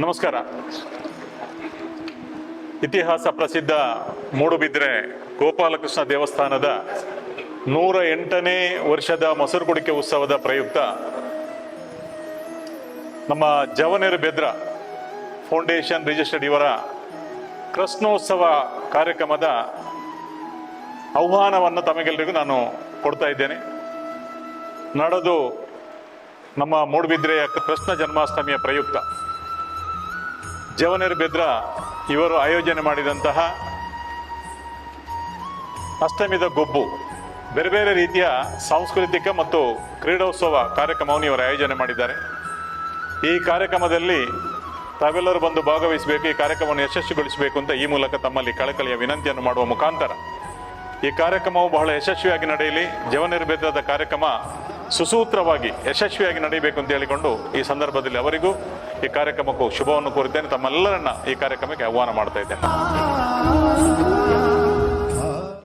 ನಮಸ್ಕಾರ. ಇತಿಹಾಸ ಪ್ರಸಿದ್ಧ ಮೂಡುಬಿದ್ರೆ ಗೋಪಾಲಕೃಷ್ಣ ದೇವಸ್ಥಾನದ ನೂರ ಎಂಟನೇ ವರ್ಷದ ಮೊಸರು ಕುಡಿಕೆ ಉತ್ಸವದ ಪ್ರಯುಕ್ತ ನಮ್ಮ ಜವನೇರು ಬೆದ್ರ ಫೌಂಡೇಶನ್ ರಿಜಿಸ್ಟರ್ಡ್ ಇವರ ಕೃಷ್ಣೋತ್ಸವ ಕಾರ್ಯಕ್ರಮದ ಆಹ್ವಾನವನ್ನು ತಮಗೆಲ್ಲರಿಗೂ ನಾನು ಕೊಡ್ತಾ ಇದ್ದೇನೆ. ನಡೆದು ನಮ್ಮ ಮೂಡುಬಿದ್ರೆಯ ಕೃಷ್ಣ ಜನ್ಮಾಷ್ಟಮಿಯ ಪ್ರಯುಕ್ತ ಜವನೇರು ಬೆದ್ರ ಇವರು ಆಯೋಜನೆ ಮಾಡಿದಂತಹ ಅಷ್ಟಮಿದ ಗೊಬ್ಬು. ಬೇರೆ ಬೇರೆ ರೀತಿಯ ಸಾಂಸ್ಕೃತಿಕ ಮತ್ತು ಕ್ರೀಡೋತ್ಸವ ಕಾರ್ಯಕ್ರಮವನ್ನು ಇವರು ಆಯೋಜನೆ ಮಾಡಿದ್ದಾರೆ. ಈ ಕಾರ್ಯಕ್ರಮದಲ್ಲಿ ತಾವೆಲ್ಲರೂ ಬಂದು ಭಾಗವಹಿಸಬೇಕು, ಈ ಕಾರ್ಯಕ್ರಮವನ್ನು ಯಶಸ್ವಿಗೊಳಿಸಬೇಕು ಅಂತ ಈ ಮೂಲಕ ತಮ್ಮಲ್ಲಿ ಕಳಕಳಿಯ ವಿನಂತಿಯನ್ನು ಮಾಡುವ ಮುಖಾಂತರ. ಈ ಕಾರ್ಯಕ್ರಮವು ಬಹಳ ಯಶಸ್ವಿಯಾಗಿ ನಡೆಯಲಿ. ಜವನಿರ್ಭೇದದ ಕಾರ್ಯಕ್ರಮ ಸುಸೂತ್ರವಾಗಿ, ಯಶಸ್ವಿಯಾಗಿ ನಡೆಯಬೇಕು ಅಂತ ಹೇಳಿಕೊಂಡು ಈ ಸಂದರ್ಭದಲ್ಲಿ ಅವರಿಗೂ ಈ ಕಾರ್ಯಕ್ರಮಕ್ಕೂ ಶುಭವನ್ನು ಕೋರಿದ್ದೇನೆ ತಮ್ಮೆಲ್ಲರನ್ನ ಈ ಕಾರ್ಯಕ್ರಮಕ್ಕೆ ಆಹ್ವಾನ ಮಾಡ್ತಾ ಇದ್ದೇನೆ.